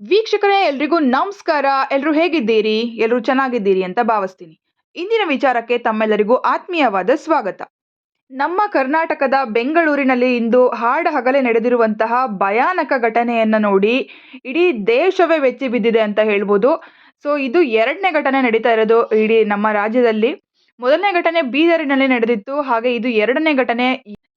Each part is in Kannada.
ವೀಕ್ಷಕರೇ, ಎಲ್ರಿಗೂ ನಮಸ್ಕಾರ. ಎಲ್ಲರೂ ಹೇಗಿದ್ದೀರಿ? ಎಲ್ಲರೂ ಚೆನ್ನಾಗಿದ್ದೀರಿ ಅಂತ ಭಾವಿಸ್ತೀನಿ. ಇಂದಿನ ವಿಚಾರಕ್ಕೆ ತಮ್ಮೆಲ್ಲರಿಗೂ ಆತ್ಮೀಯವಾದ ಸ್ವಾಗತ. ನಮ್ಮ ಕರ್ನಾಟಕದ ಬೆಂಗಳೂರಿನಲ್ಲಿ ಇಂದು ಹಾಡ ಹಗಲೆ ನಡೆದಿರುವಂತಹ ಭಯಾನಕ ಘಟನೆಯನ್ನು ನೋಡಿ ಇಡೀ ದೇಶವೇ ಬೆಚ್ಚಿ ಬಿದ್ದಿದೆ ಅಂತ ಹೇಳ್ಬೋದು. ಸೊ, ಇದು ಎರಡನೇ ಘಟನೆ ನಡೀತಾ ಇರೋದು ಇಡೀ ನಮ್ಮ ರಾಜ್ಯದಲ್ಲಿ. ಮೊದಲನೇ ಘಟನೆ ಬೀದರಿನಲ್ಲಿ ನಡೆದಿತ್ತು. ಹಾಗೆ ಇದು ಎರಡನೇ ಘಟನೆ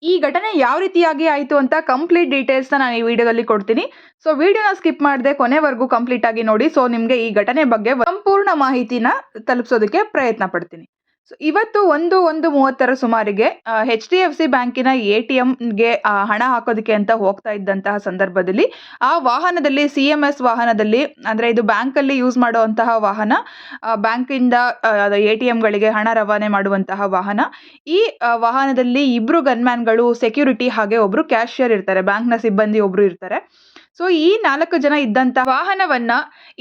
ಈ ಘಟನೆ ಯಾವ ರೀತಿಯಾಗಿ ಆಯಿತು ಅಂತ ಕಂಪ್ಲೀಟ್ ಡೀಟೇಲ್ಸ್ನ ನಾನು ಈ ವಿಡಿಯೋದಲ್ಲಿ ಕೊಡ್ತೀನಿ. ಸೊ ವಿಡಿಯೋನ ಸ್ಕಿಪ್ ಮಾಡದೆ ಕೊನೆವರೆಗೂ ಕಂಪ್ಲೀಟ್ ಆಗಿ ನೋಡಿ. ಸೊ ನಿಮಗೆ ಈ ಘಟನೆ ಬಗ್ಗೆ ಸಂಪೂರ್ಣ ಮಾಹಿತಿನ ತಲುಪಿಸೋದಕ್ಕೆ ಪ್ರಯತ್ನ ಪಡ್ತೀನಿ. ಇವತ್ತು ಒಂದು ಒಂದು ಮೂವತ್ತರ ಸುಮಾರಿಗೆ ಹೆಚ್ ಡಿ ಎಫ್ ಸಿ ಬ್ಯಾಂಕಿನ ಎ ಟಿ ಎಂಗೆ ಹಣ ಹಾಕೋದಕ್ಕೆ ಅಂತ ಹೋಗ್ತಾ ಇದ್ದಂತಹ ಸಂದರ್ಭದಲ್ಲಿ, ಆ ವಾಹನದಲ್ಲಿ, ಸಿ ಎಂ ಎಸ್ ವಾಹನದಲ್ಲಿ, ಅಂದರೆ ಇದು ಬ್ಯಾಂಕಲ್ಲಿ ಯೂಸ್ ಮಾಡುವಂತಹ ವಾಹನ ಬ್ಯಾಂಕ್ ಬ್ಯಾಂಕಿಂದ ಎ ಟಿ ಎಂಗಳಿಗೆ ಹಣ ರವಾನೆ ಮಾಡುವಂತಹ ವಾಹನ. ಈ ವಾಹನದಲ್ಲಿ ಇಬ್ರು ಗನ್ಮ್ಯಾನ್ಗಳು, ಸೆಕ್ಯೂರಿಟಿ ಹಾಗೆ ಒಬ್ರು ಕ್ಯಾಶಿಯರ್ ಇರ್ತಾರೆ, ಬ್ಯಾಂಕ್ನ ಸಿಬ್ಬಂದಿ ಒಬ್ಬರು ಇರ್ತಾರೆ. ಸೊ ಈ ನಾಲ್ಕು ಜನ ಇದ್ದಂತಹ ವಾಹನವನ್ನ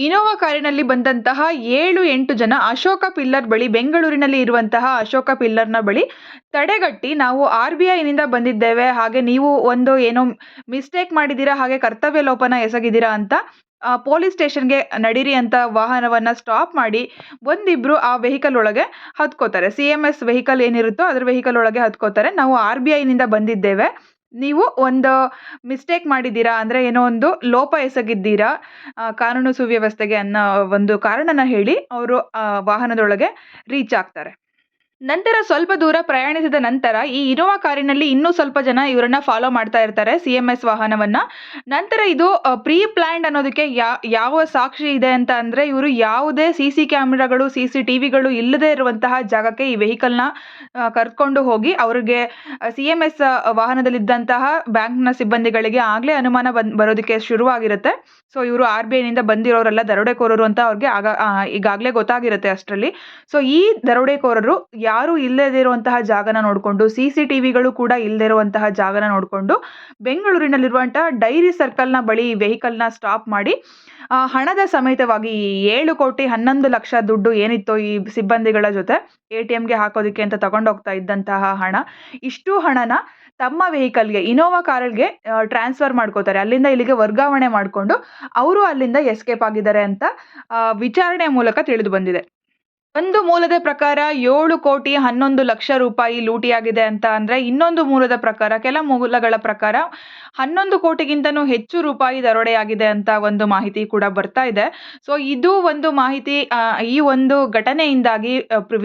ಇನೋವಾ ಕಾರಿನಲ್ಲಿ ಬಂದಂತಹ ಏಳು ಎಂಟು ಜನ ಅಶೋಕ ಪಿಲ್ಲರ್ ಬಳಿ, ಬೆಂಗಳೂರಿನಲ್ಲಿ ಇರುವಂತಹ ಅಶೋಕ ಪಿಲ್ಲರ್ನ ಬಳಿ ತಡೆಗಟ್ಟಿ ನಾವು ಆರ್ ಬಿ ಐನಿಂದ ಬಂದಿದ್ದೇವೆ. ಹಾಗೆ ನೀವು ಒಂದು ಏನೋ ಮಿಸ್ಟೇಕ್ ಮಾಡಿದ್ದೀರಾ, ಹಾಗೆ ಕರ್ತವ್ಯ ಲೋಪನ ಎಸಗಿದ್ದೀರಾ ಅಂತ ಪೊಲೀಸ್ ಸ್ಟೇಷನ್ಗೆ ನಡೀರಿ ಅಂತ ವಾಹನವನ್ನ ಸ್ಟಾಪ್ ಮಾಡಿ ಒಂದಿಬ್ರು ಆ ವೆಹಿಕಲ್ ಒಳಗೆ ಹತ್ಕೋತಾರೆ. ಸಿ ಎಂ ಎಸ್ ವೆಹಿಕಲ್ ಏನಿರುತ್ತೋ ಅದ್ರ ವೆಹಿಕಲ್ ಒಳಗೆ ಹತ್ಕೋತಾರೆ. ನಾವು ಆರ್ ಬಿ ಐನಿಂದ ಬಂದಿದ್ದೇವೆ. ನೀವು ಒಂದು ಮಿಸ್ಟೇಕ್ ಮಾಡಿದ್ದೀರಾ? ಅಂದರೆ ಏನೋ ಒಂದು ಲೋಪ ಎಸಗಿದ್ದೀರಾ? ಕಾನೂನು ಸುವ್ಯವಸ್ಥೆಗೆ ಅನ್ನೋ ಒಂದು ಕಾರಣನ ಹೇಳಿ, ಅವರು ವಾಹನದೊಳಗೆ ರೀಚ್ ಆಗ್ತಾರೆ. ನಂತರ ಸ್ವಲ್ಪ ದೂರ ಪ್ರಯಾಣಿಸಿದ ನಂತರ ಈ ಇನೋವಾ ಕಾರಿನಲ್ಲಿ ಇನ್ನೂ ಸ್ವಲ್ಪ ಜನ ಇವರನ್ನ ಫಾಲೋ ಮಾಡ್ತಾ ಇರ್ತಾರೆ ಸಿ ಎಂ ಎಸ್ ವಾಹನವನ್ನ. ನಂತರ ಇದು ಪ್ರೀ ಪ್ಲ್ಯಾಂಡ್ ಅನ್ನೋದಕ್ಕೆ ಯಾವ ಸಾಕ್ಷಿ ಇದೆ ಅಂತ ಅಂದರೆ ಇವರು ಯಾವುದೇ ಸಿ ಸಿ ಕ್ಯಾಮ್ರಾಗಳು ಸಿ ಸಿ ಟಿ ವಿಗಳು ಇಲ್ಲದೇ ಇರುವಂತಹ ಜಾಗಕ್ಕೆ ಈ ವೆಹಿಕಲ್ನ ಕರ್ಕೊಂಡು ಹೋಗಿ ಅವರಿಗೆ ಸಿ ಎಂ ಎಸ್ ವಾಹನದಲ್ಲಿದ್ದಂತಹ ಬ್ಯಾಂಕ್ನ ಸಿಬ್ಬಂದಿಗಳಿಗೆ ಆಗಲೇ ಅನುಮಾನ ಬಂದ್, ಬರೋದಕ್ಕೆ ಶುರುವಾಗಿರುತ್ತೆ. ಸೊ ಇವರು ಆರ್ ಬಿ ಐನಿಂದ ಬಂದಿರೋರೆಲ್ಲ ದರೋಡೆಕೋರರು ಅಂತ ಅವ್ರಿಗೆ ಆಗ ಈಗಾಗಲೇ ಗೊತ್ತಾಗಿರುತ್ತೆ ಅಷ್ಟರಲ್ಲಿ. ಸೊ ಈ ದರೋಡೆಕೋರರು ಯಾರು ಇಲ್ಲದೇ ಇರುವಂತಹ ಜಾಗನ ನೋಡಿಕೊಂಡು, ಸಿ ಸಿ ಟಿ ಕೂಡ ಇಲ್ಲದೇ ಇರುವಂತಹ ಜಾಗನ ನೋಡಿಕೊಂಡು, ಬೆಂಗಳೂರಿನಲ್ಲಿರುವಂತಹ ಡೈರಿ ಸರ್ಕಲ್ನ ಬಳಿ ವೆಹಿಕಲ್ನ ಸ್ಟಾಪ್ ಮಾಡಿ ಹಣದ ಸಮೇತವಾಗಿ ಏಳು ಕೋಟಿ ಹನ್ನೊಂದು ಲಕ್ಷ ದುಡ್ಡು ಏನಿತ್ತು ಈ ಸಿಬ್ಬಂದಿಗಳ ಜೊತೆ ಎ ಟಿ ಎಮ್ಗೆ ಹಾಕೋದಕ್ಕೆ ಅಂತ ತಗೊಂಡೋಗ್ತಾ ಇದ್ದಂತಹ ಹಣ, ಇಷ್ಟು ಹಣನ ತಮ್ಮ ವೆಹಿಕಲ್ಗೆ, ಇನೋವಾ ಕಾರಲ್ಗೆ ಟ್ರಾನ್ಸ್ಫರ್ ಮಾಡ್ಕೋತಾರೆ. ಅಲ್ಲಿಂದ ಇಲ್ಲಿಗೆ ವರ್ಗಾವಣೆ ಮಾಡಿಕೊಂಡು, ಅವರು ಅಲ್ಲಿಂದ ಎಸ್ಕೇಪ್ ಆಗಿದ್ದಾರೆ ಅಂತ ವಿಚಾರಣೆ ಮೂಲಕ ತಿಳಿದು ಬಂದಿದೆ. ಒಂದು ಮೂಲದ ಪ್ರಕಾರ ಏಳು ಕೋಟಿ ಹನ್ನೊಂದು ಲಕ್ಷ ರೂಪಾಯಿ ಲೂಟಿಯಾಗಿದೆ ಅಂತ ಅಂದರೆ ಇನ್ನೊಂದು ಮೂಲದ ಪ್ರಕಾರ, ಕೆಲ ಮೂಲಗಳ ಪ್ರಕಾರ ಹನ್ನೊಂದು ಕೋಟಿಗಿಂತನೂ ಹೆಚ್ಚು ರೂಪಾಯಿ ದರೋಡೆಯಾಗಿದೆ ಅಂತ ಒಂದು ಮಾಹಿತಿ ಕೂಡ ಬರ್ತಾ ಇದೆ. ಸೊ ಇದು ಒಂದು ಮಾಹಿತಿ ಈ ಒಂದು ಘಟನೆಯಿಂದಾಗಿ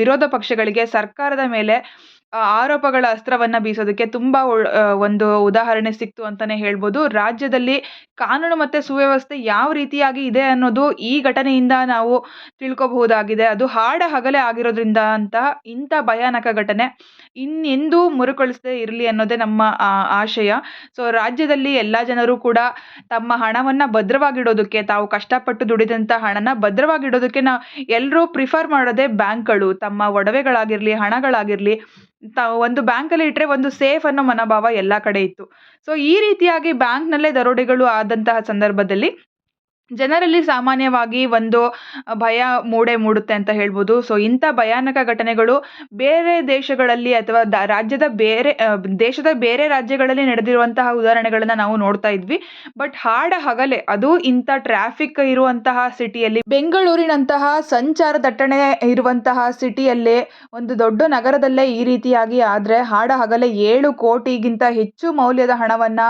ವಿರೋಧ ಪಕ್ಷಗಳಿಗೆ ಸರ್ಕಾರದ ಮೇಲೆ ಆರೋಪಗಳ ಅಸ್ತ್ರವನ್ನ ಬೀಸೋದಕ್ಕೆ ತುಂಬಾ ಒಂದು ಉದಾಹರಣೆ ಸಿಕ್ತು ಅಂತಾನೆ ಹೇಳ್ಬೋದು. ರಾಜ್ಯದಲ್ಲಿ ಕಾನೂನು ಮತ್ತೆ ಸುವ್ಯವಸ್ಥೆ ಯಾವ ರೀತಿಯಾಗಿ ಇದೆ ಅನ್ನೋದು ಈ ಘಟನೆಯಿಂದ ನಾವು ತಿಳ್ಕೋಬಹುದಾಗಿದೆ. ಅದು ಹಾಡ ಹಗಲೇ ಆಗಿರೋದ್ರಿಂದ ಅಂತ ಇಂಥ ಭಯಾನಕ ಘಟನೆ ಇನ್ನೆಂದೂ ಮರುಕಳಿಸದೆ ಇರಲಿ ಅನ್ನೋದೇ ನಮ್ಮ ಆಶಯ. ಸೊ, ರಾಜ್ಯದಲ್ಲಿ ಎಲ್ಲ ಜನರು ಕೂಡ ತಮ್ಮ ಹಣವನ್ನ ಭದ್ರವಾಗಿಡೋದಕ್ಕೆ, ತಾವು ಕಷ್ಟಪಟ್ಟು ದುಡಿದಂಥ ಹಣನ ಭದ್ರವಾಗಿಡೋದಕ್ಕೆ ನಾ ಎಲ್ಲರೂ ಪ್ರಿಫರ್ ಮಾಡೋದೇ ಬ್ಯಾಂಕ್ಗಳು. ತಮ್ಮ ಒಡವೆಗಳಾಗಿರಲಿ, ಹಣಗಳಾಗಿರಲಿ ತಾವು ಒಂದು ಬ್ಯಾಂಕಲ್ಲಿ ಇಟ್ಟರೆ ಒಂದು ಸೇಫ್ ಅನ್ನೋ ಮನೋಭಾವ ಎಲ್ಲ ಕಡೆ ಇತ್ತು. ಸೊ ಈ ರೀತಿಯಾಗಿ ಬ್ಯಾಂಕ್ನಲ್ಲೇ ದರೋಡೆಗಳು ಆದಂತಹ ಸಂದರ್ಭದಲ್ಲಿ ಜನರಲ್ಲಿ ಸಾಮಾನ್ಯವಾಗಿ ಒಂದು ಭಯ ಮೂಡೆ ಮೂಡುತ್ತೆ ಅಂತ ಹೇಳ್ಬೋದು. ಸೊ, ಇಂಥ ಭಯಾನಕ ಘಟನೆಗಳು ಬೇರೆ ದೇಶಗಳಲ್ಲಿ ಅಥವಾ ದ, ರಾಜ್ಯದ ಬೇರೆ ದೇಶದ ಬೇರೆ ರಾಜ್ಯಗಳಲ್ಲಿ ನಡೆದಿರುವಂತಹ ಉದಾಹರಣೆಗಳನ್ನ ನಾವು ನೋಡ್ತಾ ಇದ್ವಿ. ಬಟ್ ಹಾಡ ಹಗಲೆ, ಅದು ಇಂಥ ಟ್ರಾಫಿಕ್ ಇರುವಂತಹ ಸಿಟಿಯಲ್ಲಿ, ಬೆಂಗಳೂರಿನಂತಹ ಸಂಚಾರ ದಟ್ಟಣೆ ಇರುವಂತಹ ಸಿಟಿಯಲ್ಲೇ, ಒಂದು ದೊಡ್ಡ ನಗರದಲ್ಲೇ ಈ ರೀತಿಯಾಗಿ ಆದರೆ ಹಾಡ ಹಗಲೆ ಏಳು ಕೋಟಿಗಿಂತ ಹೆಚ್ಚು ಮೌಲ್ಯದ ಹಣವನ್ನ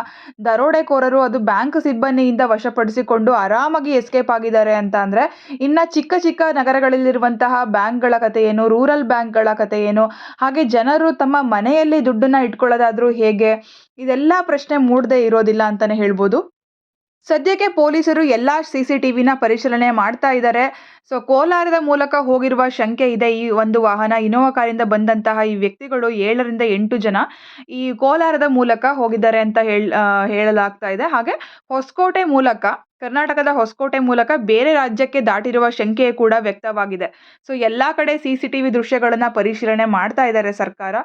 ದರೋಡೆಕೋರರು ಅದು ಬ್ಯಾಂಕ್ ಸಿಬ್ಬಂದಿಯಿಂದ ವಶಪಡಿಸಿಕೊಂಡು ಆರಾಮಾಗಿ ಎಸ್ಕೇಪ್ ಆಗಿದ್ದಾರೆ ಅಂತ ಅಂದರೆ, ಇನ್ನು ಚಿಕ್ಕ ಚಿಕ್ಕ ನಗರಗಳಲ್ಲಿರುವಂತಹ ಬ್ಯಾಂಕ್ಗಳ ಕಥೆ ಏನು ರೂರಲ್ ಬ್ಯಾಂಕ್ಗಳ ಕಥೆ ಏನು, ಹಾಗೆ ಜನರು ತಮ್ಮ ಮನೆಯಲ್ಲಿ ದುಡ್ಡನ್ನ ಇಟ್ಕೊಳ್ಳೋದಾದ್ರೂ ಹೇಗೆ, ಇದೆಲ್ಲ ಪ್ರಶ್ನೆ ಮೂಡದೇ ಇರೋದಿಲ್ಲ ಅಂತಲೇ ಹೇಳ್ಬೋದು. ಸದ್ಯಕ್ಕೆ ಪೊಲೀಸರು ಎಲ್ಲ ಸಿ ಸಿ ಟಿ ವಿನ ಪರಿಶೀಲನೆ ಮಾಡ್ತಾ ಇದ್ದಾರೆ. ಸೊ ಕೋಲಾರದ ಮೂಲಕ ಹೋಗಿರುವ ಶಂಕೆ ಇದೆ. ಈ ಒಂದು ವಾಹನ ಇನೋವಾ ಕಾರಿಂದ ಬಂದಂತಹ ಈ ವ್ಯಕ್ತಿಗಳು ಏಳರಿಂದ ಎಂಟು ಜನ ಈ ಕೋಲಾರದ ಮೂಲಕ ಹೋಗಿದ್ದಾರೆ ಅಂತ ಹೇಳ ಹೇಳಲಾಗ್ತಾ ಇದೆ. ಹಾಗೆ ಹೊಸಕೋಟೆ ಮೂಲಕ, ಕರ್ನಾಟಕದ ಹೊಸಕೋಟೆ ಮೂಲಕ ಬೇರೆ ರಾಜ್ಯಕ್ಕೆ ದಾಟಿರುವ ಶಂಕೆ ಕೂಡ ವ್ಯಕ್ತವಾಗಿದೆ. ಸೊ ಎಲ್ಲ ಕಡೆ ಸಿ ಸಿ ಟಿ ವಿ ದೃಶ್ಯಗಳನ್ನು ಪರಿಶೀಲನೆ ಮಾಡ್ತಾ ಇದ್ದಾರೆ ಸರ್ಕಾರ.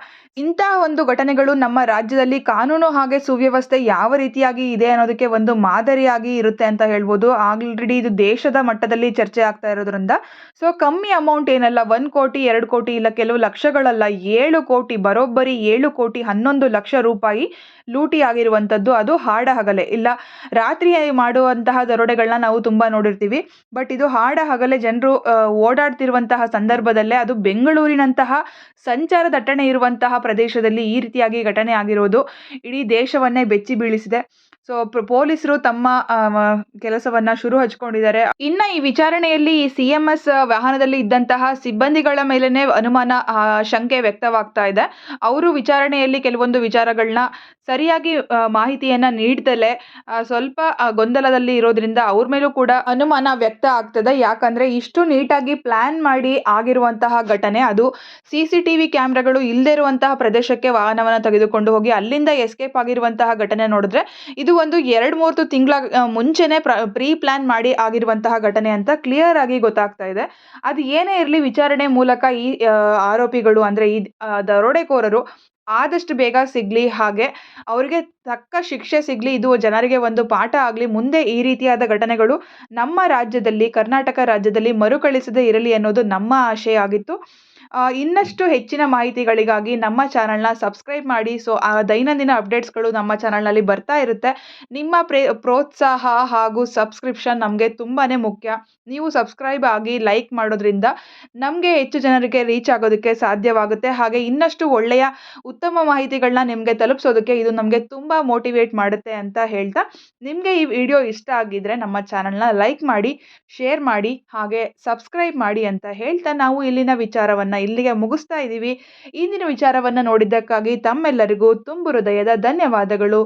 ಇಂತಹ ಒಂದು ಘಟನೆಗಳು ನಮ್ಮ ರಾಜ್ಯದಲ್ಲಿ ಕಾನೂನು ಹಾಗೆ ಸುವ್ಯವಸ್ಥೆ ಯಾವ ರೀತಿಯಾಗಿ ಇದೆ ಅನ್ನೋದಕ್ಕೆ ಒಂದು ಮಾದರಿಯಾಗಿ ಇರುತ್ತೆ ಅಂತ ಹೇಳ್ಬೋದು. ಆಲ್ರೆಡಿ ಇದು ದೇಶದ ಮಟ್ಟದಲ್ಲಿ ಚರ್ಚೆ ಆಗ್ತಾ ಇರೋದ್ರಿಂದ ಸೊ ಕಮ್ಮಿ ಅಮೌಂಟ್ ಏನಲ್ಲ? ಒಂದು ಕೋಟಿ, ಎರಡು ಕೋಟಿ ಇಲ್ಲ, ಕೆಲವು ಲಕ್ಷಗಳಲ್ಲ. ಏಳು ಕೋಟಿ, ಬರೋಬ್ಬರಿ ಏಳು ಕೋಟಿ, ಹನ್ನೊಂದು ಲಕ್ಷ ರೂಪಾಯಿ ಲೂಟಿ ಆಗಿರುವಂಥದ್ದು ಅದು ಹಾಡ ಹಗಲೇ ಇಲ್ಲ, ರಾತ್ರಿ ಮಾಡುವಂತಹ ದರೋಡೆಗಳನ್ನ ನಾವು ತುಂಬ ನೋಡಿರ್ತೀವಿ. ಬಟ್ ಇದು ಹಾಡ ಹಗಲೇ ಜನರು ಓಡಾಡ್ತಿರುವಂತಹ ಸಂದರ್ಭದಲ್ಲೇ ಅದು ಬೆಂಗಳೂರಿನಂತಹ ಸಂಚಾರ ದಟ್ಟಣೆ ಇರುವಂತಹ ಪ್ರದೇಶದಲ್ಲಿ ಈ ರೀತಿಯಾಗಿ ಘಟನೆ ಆಗಿರೋದು. ಇಡೀ ದೇಶವನ್ನೇ ಬೆಚ್ಚಿ ಬೀಳಿಸಿದೆ. ಸೊ ಪೊಲೀಸರು ತಮ್ಮ ಕೆಲಸವನ್ನ ಶುರು ಹಚ್ಕೊಂಡಿದ್ದಾರೆ. ಇನ್ನ ಈ ವಿಚಾರಣೆಯಲ್ಲಿ ಸಿ ಎಂ ಎಸ್ ವಾಹನದಲ್ಲಿ ಇದ್ದಂತಹ ಸಿಬ್ಬಂದಿಗಳ ಮೇಲೇ ಅನುಮಾನ ಶಂಕೆ ವ್ಯಕ್ತವಾಗ್ತಾ ಇದೆ. ಅವರು ವಿಚಾರಣೆಯಲ್ಲಿ ಕೆಲವೊಂದು ವಿಚಾರಗಳನ್ನ ಸರಿಯಾಗಿ ಮಾಹಿತಿಯನ್ನ ನೀಡದಲೆ ಸ್ವಲ್ಪ ಗೊಂದಲದಲ್ಲಿ ಇರೋದ್ರಿಂದ ಅವ್ರ ಮೇಲೂ ಕೂಡ ಅನುಮಾನ ವ್ಯಕ್ತ ಆಗ್ತದೆ. ಯಾಕಂದ್ರೆ ಇಷ್ಟು ನೀಟಾಗಿ ಪ್ಲಾನ್ ಮಾಡಿ ಆಗಿರುವಂತಹ ಘಟನೆ ಅದು. ಸಿ ಸಿ ಟಿ ವಿ ಕ್ಯಾಮ್ರಾಗಳು ಇಲ್ಲದೆ ಇರುವಂತಹ ಪ್ರದೇಶಕ್ಕೆ ವಾಹನವನ್ನು ತೆಗೆದುಕೊಂಡು ಹೋಗಿ ಅಲ್ಲಿಂದ ಎಸ್ಕೇಪ್ ಆಗಿರುವಂತಹ ಘಟನೆ ನೋಡಿದ್ರೆ ಇದು ಒಂದು ಎರಡು ಮೂರು ತಿಂಗಳ ಮುಂಚೆನೆ ಪ್ರೀ ಪ್ಲಾನ್ ಮಾಡಿ ಆಗಿರುವಂತಹ ಘಟನೆ ಅಂತ ಕ್ಲಿಯರ್ ಆಗಿ ಗೊತ್ತಾಗ್ತಾ ಇದೆ. ಅದು ಏನೇ ಇರಲಿ ವಿಚಾರಣೆ ಮೂಲಕ ಈ ಆರೋಪಿಗಳು ಅಂದ್ರೆ ಈ ದರೋಡೆಕೋರರು ಆದಷ್ಟು ಬೇಗ ಸಿಗ್ಲಿ, ಹಾಗೆ ಅವರಿಗೆ ತಕ್ಕ ಶಿಕ್ಷೆ ಸಿಗ್ಲಿ, ಇದು ಜನರಿಗೆ ಒಂದು ಪಾಠ ಆಗಲಿ, ಮುಂದೆ ಈ ರೀತಿಯಾದ ಘಟನೆಗಳು ನಮ್ಮ ರಾಜ್ಯದಲ್ಲಿ, ಕರ್ನಾಟಕ ರಾಜ್ಯದಲ್ಲಿ ಮರುಕಳಿಸದೇ ಇರಲಿ ಅನ್ನೋದು ನಮ್ಮ ಆಶಯ ಆಗಿತ್ತು. ಇನ್ನಷ್ಟು ಹೆಚ್ಚಿನ ಮಾಹಿತಿಗಳಿಗಾಗಿ ನಮ್ಮ ಚಾನಲ್ನ ಸಬ್ಸ್ಕ್ರೈಬ್ ಮಾಡಿ. ಸೊ, ಆ ದೈನಂದಿನ ಅಪ್ಡೇಟ್ಸ್ಗಳು ನಮ್ಮ ಚಾನಲ್ನಲ್ಲಿ ಬರ್ತಾ ಇರುತ್ತೆ. ನಿಮ್ಮ ಪ್ರೇ, ಪ್ರೋತ್ಸಾಹ ಹಾಗೂ ಸಬ್ಸ್ಕ್ರಿಪ್ಷನ್ ನಮಗೆ ತುಂಬಾ ಮುಖ್ಯ. ನೀವು ಸಬ್ಸ್ಕ್ರೈಬ್ ಆಗಿ ಲೈಕ್ ಮಾಡೋದ್ರಿಂದ ನಮಗೆ ಹೆಚ್ಚು ಜನರಿಗೆ ರೀಚ್ ಆಗೋದಕ್ಕೆ ಸಾಧ್ಯವಾಗುತ್ತೆ. ಹಾಗೆ ಇನ್ನಷ್ಟು ಒಳ್ಳೆಯ ಉತ್ತಮ ಮಾಹಿತಿಗಳನ್ನ ನಿಮಗೆ ತಲುಪಿಸೋದಕ್ಕೆ ಇದು ನಮಗೆ ತುಂಬ ಮೋಟಿವೇಟ್ ಮಾಡುತ್ತೆ ಅಂತ ಹೇಳ್ತಾ ನಿಮಗೆ ಈ ವಿಡಿಯೋ ಇಷ್ಟ ಆಗಿದ್ರೆ ನಮ್ಮ ಚಾನಲ್ನ ಲೈಕ್ ಮಾಡಿ, ಶೇರ್ ಮಾಡಿ, ಹಾಗೆ ಸಬ್ಸ್ಕ್ರೈಬ್ ಮಾಡಿ ಅಂತ ಹೇಳ್ತಾ ನಾವು ಇಲ್ಲಿನ ಇಲ್ಲಿಗೆ ಮುಗಿಸ್ತಾ ಇದ್ದೀವಿ. ಇಂದಿನ ವಿಚಾರವನ್ನು ನೋಡಿದ್ದಕ್ಕಾಗಿ ತಮ್ಮೆಲ್ಲರಿಗೂ ತುಂಬು ಹೃದಯದ ಧನ್ಯವಾದಗಳು.